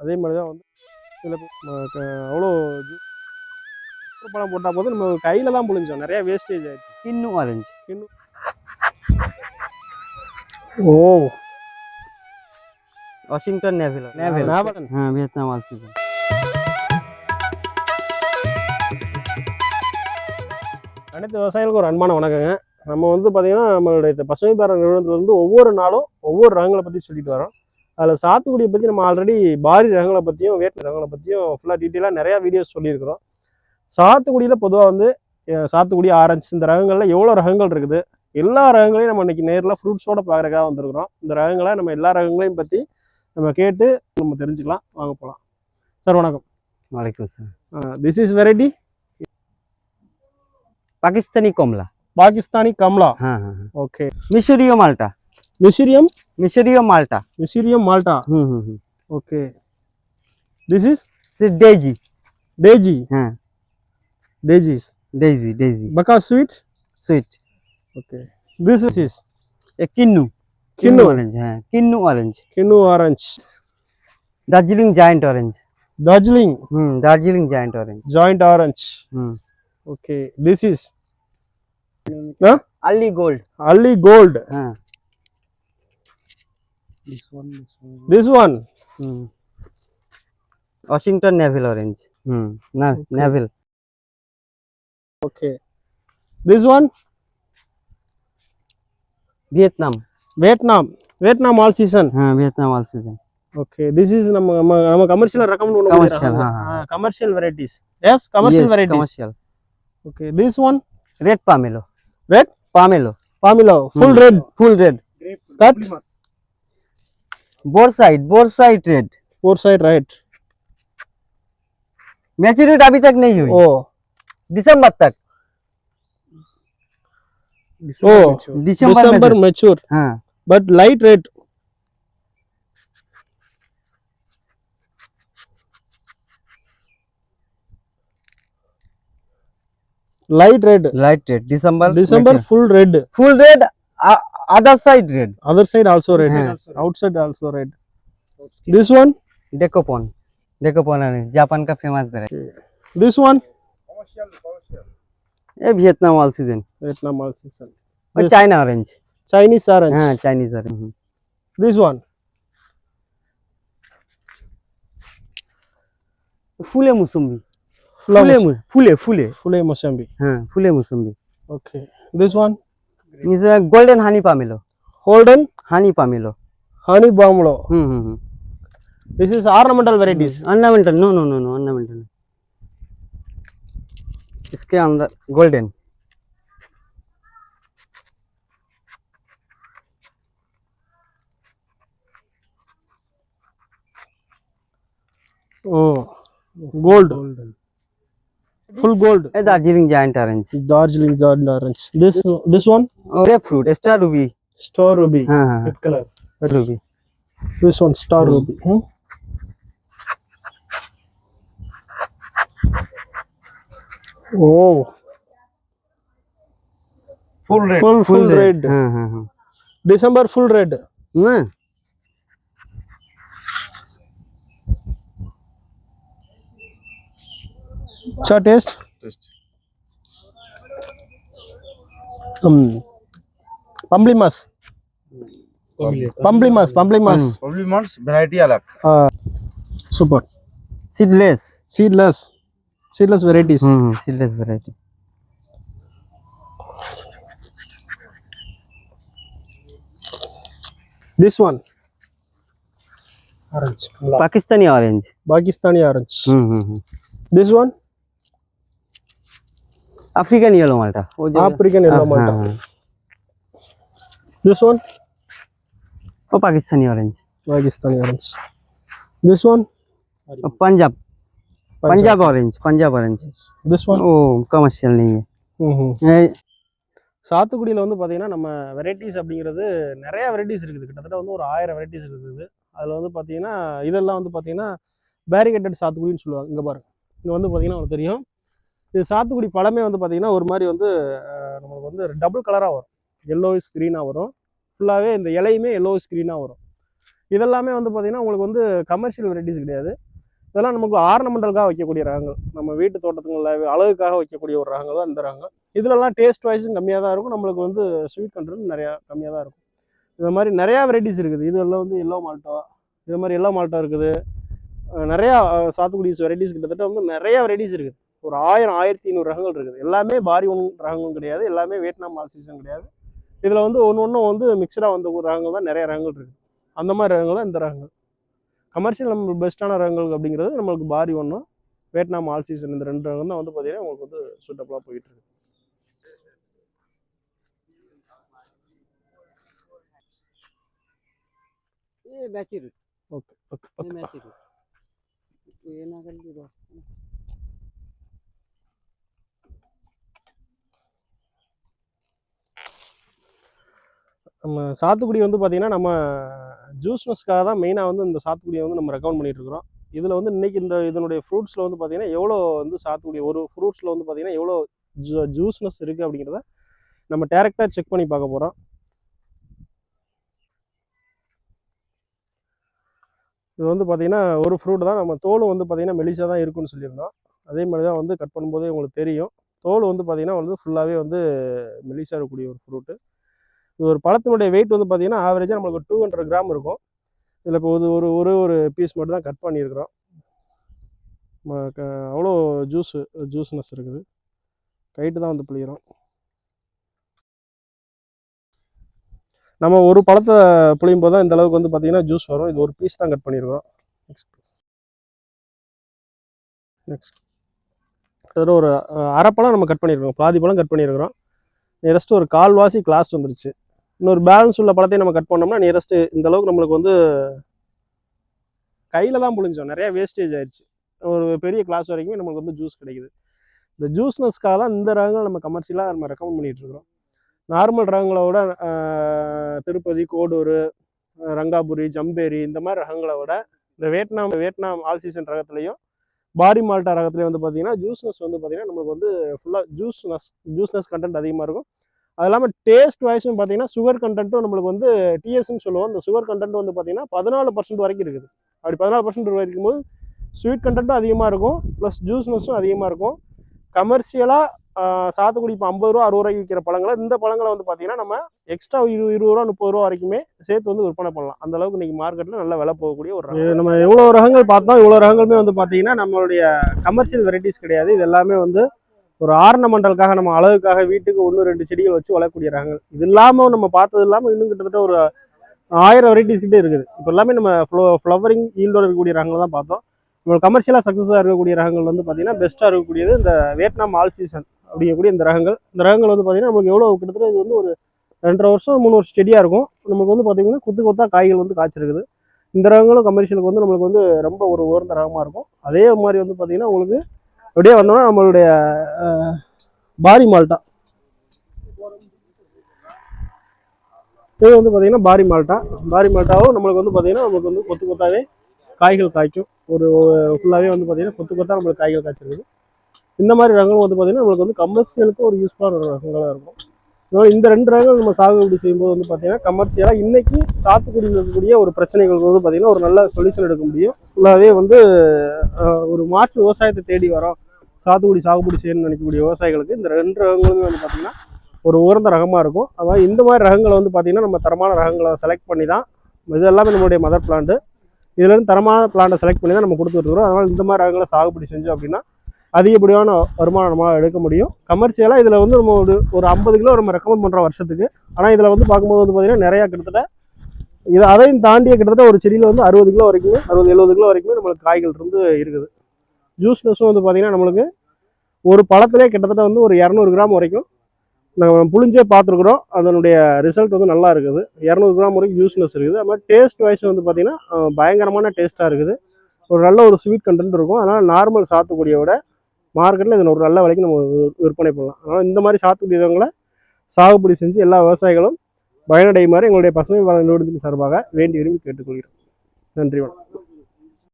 அதே மாதிரி தான் வந்து சில அவ்வளோ பழம் போட்டால் போது நம்ம கையில் தான் புழிஞ்சோம். நிறையா வேஸ்டேஜ் ஆயிடுச்சு. இன்னும் அரைஞ்சு இன்னும். ஓ. வாஷிங்டன் নেভেল নেভেল হ্যাঁ ভিয়েতনাম ওয়াল அனைத்து விவசாயிகளுக்கும் ஒரு அன்பான வணக்கங்க. நம்ம வந்து பார்த்திங்கன்னா நம்மளுடைய பசுமை பாரத நிறுவனத்துலேருந்து ஒவ்வொரு நாளும் ஒவ்வொரு ரகங்களை பற்றி சொல்லிட்டு வரோம். அதில் சாத்துக்குடியை பற்றி நம்ம ஆல்ரெடி பாரி ரகங்களை பற்றியும் வேட்டு ரகங்களை பற்றியும் ஃபுல்லாக டீட்டெயிலாக நிறையா வீடியோஸ் சொல்லியிருக்கிறோம். சாத்துக்குடியில் பொதுவாக வந்து சாத்துக்குடி ஆரஞ்சு இந்த ரகங்களில் எவ்வளோ ரகங்கள் இருக்குது? எல்லா ரகங்களையும் நம்ம இன்றைக்கி நேரில் ஃப்ரூட்ஸோடு பார்க்குறக்காக வந்திருக்கிறோம். இந்த ரகங்களை நம்ம எல்லா ரகங்களையும் பற்றி நம்ம கேட்டு நம்ம தெரிஞ்சுக்கலாம். வாங்க போகலாம் சார் வணக்கம். வணக்கம் sir. This is variety Pakistani Kamala. Pakistani Kamla. Okay மிஷுரியம் Malta. மிஷுரியம்? मिशरियम माल्टा मिशरियम माल्टा hmm hmm hmm okay this is सिर्फ़ डेजी डेजी हाँ डेजीज डेजी डेजी बका sweet sweet okay this is a kinnow kinnow orange हाँ kinnow orange kinnow orange Darjeeling giant orange Darjeeling hmm Darjeeling giant orange giant orange hmm okay this is ना Ali gold Ali gold हाँ This one. This one. This one? Hmm. Washington Neville orange. Hmm. Na okay. Neville. Okay. This one? Vietnam. Vietnam. Vietnam all season. हाँ Vietnam all season. Okay. This is நம்ம நம்ம commercial recommend commercial हाँ commercial varieties. Yes commercial yes, varieties. commercial. Okay. This one? Red pomelo. Red pomelo. Pomelo. Full hmm. red. Full red. Grape. Cut. Polymus. Bore side bore side red bore side right maturity अभी तक नहीं हुई। ओ। दिसंबर तक। ओ दिसंबर mature हाँ। But light red light red light red December December full red full red other side red. Other side also red. Yeah. Outside also red. Okay. This one? Decopon. Decopon है जापान का famous variety. Okay. This one? Commercial. Commercial. ये Vietnam all season Vietnam all season और China orange Chinese orange हाँ Chinese orange this one Phule mosambi Phule Phule Phule Phule mosambi हाँ Phule mosambi okay this one is golden honey pomelo golden honey pomelo honey pomelo this is ornamental varieties ornamental no no no no ornamental इसके अंदर golden O gold golden full gold a darjeeling giant orange darjeeling giant orange this this one grapefruit star ruby star ruby ha ha red color red ruby this one star hmm. ruby hmm? oh full red full full, full red, red. Ha, ha, ha. december full red hmm. अच्छा taste? पंबली मस पंबली मस पंबली मस हाँ। पंबली मस variety अलग। हाँ। Super seedless seedless seedless varieties hmm seedless variety this one orange pakistani orange pakistani orange hmm hmm this one African yellow Malta African yellow Malta this one O Pakistani orange Pakistani orange this one Punjab Punjab orange Punjab orange this one O commercial நீங்கள் சாத்துக்குடியில் வந்து பார்த்தீங்கன்னா நம்ம varieties அப்படிங்கிறது நிறைய varieties இருக்குது. கிட்டத்தட்ட வந்து ஒரு ஆயிரம் வெரைட்டிஸ் இருக்குது. அதில் வந்து பார்த்தீங்கன்னா இதெல்லாம் வந்து பார்த்தீங்கன்னா பேரிகேட்டட் சாத்துக்குடின்னு சொல்லுவாங்க. இங்கே பாருங்க. இங்கே வந்து பார்த்தீங்கன்னா உங்களுக்கு தெரியும். இது சாத்துக்குடி பழமே வந்து பார்த்திங்கன்னா ஒரு மாதிரி வந்து நம்மளுக்கு வந்து டபுள் கலராக வரும். எல்லோயிஸ் க்ரீனாக வரும். ஃபுல்லாகவே இந்த இலையுமே எல்லோயிஸ் க்ரீனாக வரும். இதெல்லாமே வந்து பார்த்திங்கன்னா உங்களுக்கு வந்து கமர்ஷியல் வெரைட்டிஸ் கிடையாது. இதெல்லாம் நமக்கு ஆர்னமெண்டலுக்காக வைக்கக்கூடிய ரகங்கள். நம்ம வீட்டு தோட்டத்துங்களில் அழகுக்காக வைக்கக்கூடிய ஒரு ரகங்கள் தான் இந்த ரகங்கள். இதுலலாம் டேஸ்ட் வைஸும் கம்மியாக தான் இருக்கும். நம்மளுக்கு வந்து ஸ்வீட் கண்ட்ரோல் நிறையா கம்மியாக தான் இருக்கும். இது மாதிரி நிறையா வெரைட்டிஸ் இருக்குது. இதெல்லாம் வந்து எல்லோ மால்ட்டோ இது மாதிரி எல்லோ மால்ட்டோ இருக்குது. நிறையா சாத்துக்குடி வெரைட்டிஸ் கிட்டத்தட்ட வந்து நிறையா வெரைட்டிஸ் இருக்குது. ஒரு ஆயிரம் ஆயிரத்தி ஐநூறு ரகங்கள் இருக்குது. எல்லாமே பாரி ஒன் ரகங்களும் கிடையாது. எல்லாமே வியட்நாம் ஆல் சீசன் கிடையாது. இதில் வந்து ஒன்று ஒன்றும் வந்து மிக்சடாக வந்த ரகங்கள் தான் நிறைய ரகங்கள் இருக்குது. அந்த மாதிரி ரகங்கள் தான் இந்த ரகங்கள். கமர்ஷியல் நம்ம பெஸ்ட்டான ரகங்கள் அப்படிங்கிறது நம்மளுக்கு பாரி ஒன்றும் வியட்நாம் ஆல் சீசன் இந்த ரெண்டு ரகம் தான் வந்து பார்த்திங்கன்னா உங்களுக்கு வந்து சூட்டபுளாக போயிட்டு இருக்கு. ஓகே ஓகே நம்ம சாத்துக்குடி வந்து பார்த்தீங்கன்னா நம்ம ஜூஸ்னஸ்க்காக தான் மெயினாக வந்து இந்த சாத்துக்குடியை வந்து நம்ம ரெக்கமெண்ட் பண்ணிகிட்ருக்குறோம் இருக்கிறோம். இதில் வந்து இன்றைக்கி இந்த இதனுடைய ஃப்ரூட்ஸில் வந்து பார்த்தீங்கன்னா எவ்வளோ வந்து சாத்துக்குடி ஒரு ஃப்ரூட்ஸில் வந்து பார்த்தீங்கன்னா எவ்வளோ ஜூ ஜூஸ்னஸ் இருக்குது அப்படிங்கிறத நம்ம டேரெக்டாக செக் பண்ணி பார்க்க போகிறோம் இது வந்து பார்த்தீங்கன்னா ஒரு ஃப்ரூட் தான். நம்ம தோல் வந்து பார்த்திங்கன்னா மெலிசாக தான் இருக்குன்னு சொல்லியிருந்தோம். அதே மாதிரி தான் வந்து கட் பண்ணும்போதே உங்களுக்கு தெரியும். தோல் வந்து பார்த்திங்கன்னா வந்து ஃபுல்லாகவே வந்து மெலிசாக இருக்கக்கூடிய ஒரு ஃப்ரூட்டு இது ஒரு பழத்தினுடைய வெயிட் வந்து பார்த்தீங்கன்னா ஆவரேஜாக நம்மளுக்கு டூ ஹண்ட்ரட் கிராம் இருக்கும். இதில் இப்போ ஒரு ஒரு ஒரு ஒரு பீஸ் மட்டும் தான் கட் பண்ணியிருக்கிறோம். ம- க- அவ்வளோ ஜூஸு ஜூஸ்னஸ் இருக்குது. கைட்டு தான் வந்து புளிகிறோம் நம்ம ஒரு பழத்தை புளியும் போது தான் இந்த அளவுக்கு வந்து பார்த்திங்கன்னா ஜூஸ் வரும். இது ஒரு பீஸ் தான் கட் பண்ணியிருக்கிறோம். நெக்ஸ்ட் பீஸ் நெக்ஸ்ட் கிட்டத்தட்ட ஒரு அரை பழம் நம்ம கட் பண்ணியிருக்கோம் பாதி பழம் கட் பண்ணியிருக்கிறோம். நெக்ஸ்ட்டு ஒரு கால்வாசி கிளாஸ் வந்துருச்சு. இன்னொரு பேலன்ஸ் உள்ள பழத்தையும் நம்ம கட் பண்ணோம்னா நியரஸ்ட்டு இந்த அளவுக்கு நம்மளுக்கு வந்து கையில் தான் புழிஞ்சோம். நிறைய வேஸ்டேஜ் ஆயிடுச்சு ஒரு பெரிய கிளாஸ் வரைக்குமே நமக்கு வந்து ஜூஸ் கிடைக்குது. இந்த ஜூஸ்னஸ்க்காக தான் இந்த ரகங்கள் நம்ம கமர்ஷியலாக நம்ம ரெக்கமெண்ட் பண்ணிட்டு இருக்கிறோம். நார்மல் ரகங்களை விட திருப்பதி கோடூர் ரங்காபுரி ஜம்பேரி இந்த மாதிரி ரகங்களை விட இந்த வியட்நாம் வியட்நாம் ஆல் சீசன் ரகத்துலையும் பாடி மால்ட்டா ரகத்துலேயும் வந்து பார்த்தீங்கன்னா ஜூஸ்னஸ் வந்து பார்த்தீங்கன்னா நமக்கு வந்து ஃபுல்லாக ஜூஸ்னஸ் ஜூஸ்னஸ் கண்டென்ட் அதிகமாக இருக்கும். அது இல்லாமல் டேஸ்ட் வைஸும் பார்த்தீங்கன்னா சுகர் கண்டென்ட்டும் நம்மளுக்கு வந்து டிஎஸ்ன்னு சொல்லுவோம். இந்த சுகர் கண்டென்ட் வந்து பார்த்தீங்கன்னா பதினாலு பர்சன்ட் வரைக்கும் இருக்குது. அப்படி பதினாலு பர்சன்ட் வரைக்கும் போது ஸ்வீட் கண்டென்ட்டும் அதிகமாக இருக்கும். ப்ளஸ் ஜூஸ்னஸும் அதிகமாக இருக்கும். கமர்ஷியலாக சாத்துக்குடி இப்போ ஐம்பது ரூபா அறுபது ரூபாய்க்கு விற்கிற பழங்களை இந்த பழங்களை வந்து பார்த்தீங்கன்னா நம்ம எக்ஸ்ட்ரா இருபது இருபது ரூபா முப்பது ரூபா வரைக்குமே சேர்த்து வந்து விற்பனை பண்ணலாம். அந்த அளவுக்கு இன்னைக்கு மார்க்கெட்டில் நல்ல விலை போகக்கூடிய ஒரு நம்ம எவ்வளோ ரகங்கள் பார்த்தோம் இவ்வளோ ரகங்களுமே வந்து பார்த்தீங்கன்னா நம்மளுடைய கமர்ஷியல் வெரைட்டிஸ் கிடையாது. இது எல்லாமே வந்து ஒரு ஆர்னமெண்டலுக்காக நம்ம அழகுக்காக வீட்டுக்கு ஒன்று ரெண்டு செடிகள் வச்சு வளர்க்கக்கூடிய ரகங்கள் இது இல்லாமல் நம்ம பார்த்தது இல்லாமல் இன்னும் கிட்டத்தட்ட ஒரு ஆயிரம் வெரைட்டிஸ் கிட்டே இருக்குது. இப்போ எல்லாமே நம்ம ஃப்ளோ ஃப்ளவரிங் ஈல்டோட இருக்கக்கூடிய ரகங்கள் தான் பார்த்தோம். நம்ம கமர்ஷியலாக சக்ஸஸாக இருக்கக்கூடிய ரகங்கள் வந்து பார்த்திங்கன்னா பெஸ்ட்டாக இருக்கக்கூடியது இந்த வியட்நாம் ஆல் சீசன் அப்படிங்கக்கூடிய இந்த ரகங்கள். இந்த ரகங்கள் வந்து பார்த்தீங்கன்னா நமக்கு எவ்வளோ கிட்டத்தட்ட இது வந்து ஒரு ரெண்டரை வருஷம் மூணு வருஷம் செடியாக இருக்கும். நமக்கு வந்து பார்த்திங்கன்னா குத்து கொத்தா காய்கள் வந்து காய்ச்சிருக்குது. இந்த ரகங்களும் கமர்ஷியலுக்கு வந்து நம்மளுக்கு வந்து ரொம்ப ஒரு உயர்ந்த ரகமாக இருக்கும். அதே மாதிரி வந்து பார்த்திங்கன்னா உங்களுக்கு அப்படியே வந்தோம்னா நம்மளுடைய பாரி மால்ட்டா. இது வந்து பார்த்திங்கன்னா பாரி மால்ட்டா. பாரி மால்ட்டாவும் நம்மளுக்கு வந்து பார்த்திங்கன்னா நம்மளுக்கு வந்து கொத்து கொத்தாவே காய்கள் காய்க்கும். ஒரு ஃபுல்லாகவே வந்து பார்த்தீங்கன்னா கொத்து கொத்தா நம்மளுக்கு காய்கள் காய்ச்சிருக்குது. இந்த மாதிரி ரகங்களும் வந்து பார்த்தீங்கன்னா நம்மளுக்கு வந்து கமர்ஷியலுக்கு ஒரு யூஸ்ஃபுல்லான ரகங்களாக இருக்கும். இந்த ரெண்டு ரகங்கள் நம்ம சாகுபடி செய்யும்போது வந்து பார்த்திங்கன்னா கமர்ஷியலாக இன்றைக்கி சாத்துக்குடியில் இருக்கக்கூடிய ஒரு பிரச்சனைகளுக்கு வந்து பார்த்தீங்கன்னா ஒரு நல்ல சொல்யூஷன் எடுக்க முடியும். ஃபுல்லாகவே வந்து ஒரு மாற்று விவசாயத்தை தேடி வரோம். சாத்துக்குடி சாகுபடி செய்யணும்னு நினைக்கக்கூடிய விவசாயிகளுக்கு இந்த ரெண்டு ரகங்களுமே வந்து பார்த்தீங்கன்னா ஒரு உயர்ந்த ரகமாக இருக்கும். அதாவது இந்த மாதிரி ரகங்களை வந்து பார்த்தீங்கன்னா நம்ம தரமான ரகங்களை செலக்ட் பண்ணி தான் இது எல்லாமே நம்மளுடைய மதர் பிளான்ட்டு இதுலேருந்து தரமான பிளான்ட்டை செலக்ட் பண்ணி தான் நம்ம கொடுத்துட்ருக்கோம் அதனால் இந்த மாதிரி ரகங்களை சாகுபடி செஞ்சோம் அப்படின்னா அதிகப்படியான வருமானம் நம்மளால் எடுக்க முடியும். கமர்ஷியலாக இதில் வந்து நம்ம ஒரு ஒரு ஐம்பது கிலோ நம்ம ரெக்கமெண்ட் பண்ணுறோம் வருஷத்துக்கு. ஆனால் இதில் வந்து பார்க்கும்போது வந்து பார்த்திங்கன்னா நிறையா கிட்டத்தட்ட இது அதையும் தாண்டிய கிட்டத்தட்ட ஒரு செடியில் வந்து அறுபது கிலோ வரைக்குமே அறுபது எழுபது கிலோ வரைக்குமே நம்மளுக்கு காய்கள் இருந்து இருக்குது. ஜூஸ்னஸும் வந்து பார்த்தீங்கன்னா நம்மளுக்கு ஒரு பழத்திலே கிட்டத்தட்ட வந்து ஒரு இரநூறு கிராம் வரைக்கும் நம்ம புளிஞ்சே பார்த்துருக்குறோம் அதனுடைய ரிசல்ட் வந்து நல்லா இருக்குது. இரநூறு கிராம் வரைக்கும் ஜூஸ்னஸ் இருக்குது. அது மாதிரி டேஸ்ட் வைஸ் வந்து பார்த்தீங்கன்னா பயங்கரமான டேஸ்ட்டாக இருக்குது. ஒரு நல்ல ஒரு ஸ்வீட் கண்டென்ட் இருக்கும். அதனால் நார்மல் சாத்துக்குடியை விட மார்க்கெட்டில் இதில் ஒரு நல்ல விலைக்கு நம்ம விற்பனை பண்ணலாம். அதனால் இந்த மாதிரி சாத்துக்குடியவங்களை சாகுபடி செஞ்சு எல்லா விவசாயிகளும் பயனடையுமாறு எங்களுடைய பசுமை வள நிறுவனத்தின் சார்பாக வேண்டி விரும்பி கேட்டுக்கொள்கிறோம் நன்றி வணக்கம்.